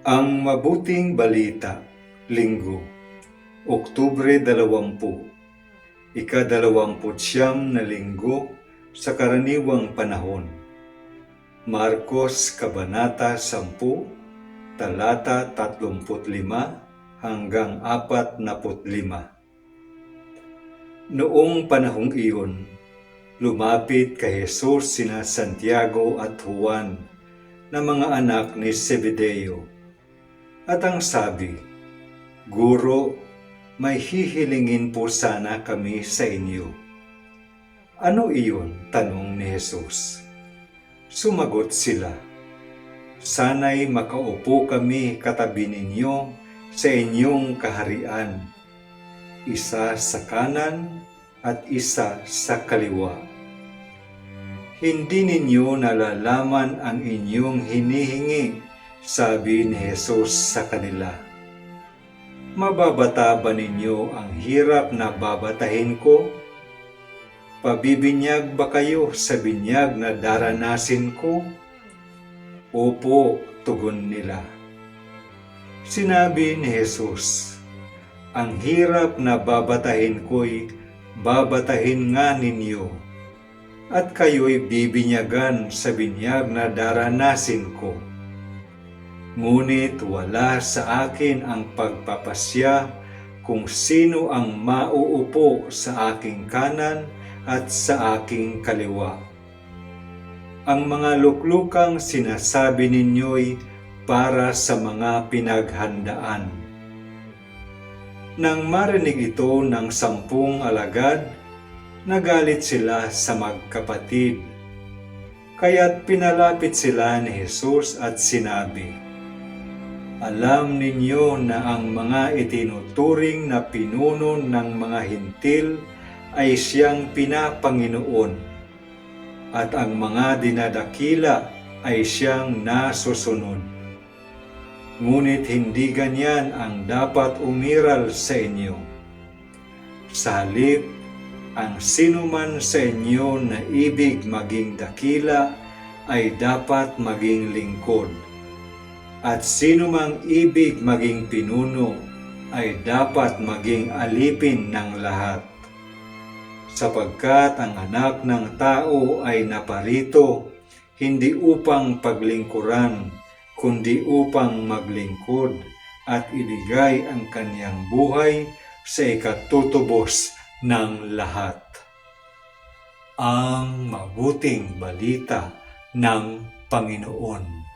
Ang Mabuting Balita, Linggo, Oktubre 20, ikadalawamput siyam na linggo sa karaniwang panahon. Marcos Kabanata 10, talata 35 hanggang 45. Noong panahong iyon, lumapit kay Jesus sina Santiago at Juan na mga anak ni Zebedeo. At ang sabi, Guro, may hihilingin po sana kami sa inyo. Ano iyon? Tanong ni Jesus. Sumagot sila, Sana'y makaupo kami katabi ninyo sa inyong kaharian, isa sa kanan at isa sa kaliwa. Hindi ninyo nalalaman ang inyong hinihingi, sabi ni Jesus sa kanila. Mababata ba ninyo ang hirap na babatahin ko? Pabibinyag ba kayo sa binyag na daranasin ko? Opo, tugon nila. Sinabi ni Jesus, Ang hirap na babatahin ko'y babatahin nga ninyo, at kayo'y bibinyagan sa binyag na daranasin ko. Ngunit wala sa akin ang pagpapasya kung sino ang mauupo sa aking kanan at sa aking kaliwa. Ang mga luklukang sinasabi ninyo'y para sa mga pinaghandaan. Nang marinig ito ng sampung alagad, nagalit sila sa magkapatid. Kaya't pinalapit sila ni Jesus at sinabi, Alam ninyo na ang mga itinuturing na pinuno ng mga hintil ay siyang pinapanginoon at ang mga dinadakila ay siyang nasusunod. Ngunit hindi ganyan ang dapat umiral sa inyo. Sa halip, ang sinuman sa inyo na ibig maging dakila ay dapat maging lingkod. At sinumang ibig maging pinuno ay dapat maging alipin ng lahat sapagkat ang anak ng tao ay naparito hindi upang paglingkuran, kundi upang maglingkod at ibigay ang kanyang buhay sa ikatutubos ng lahat. Ang mabuting balita ng Panginoon.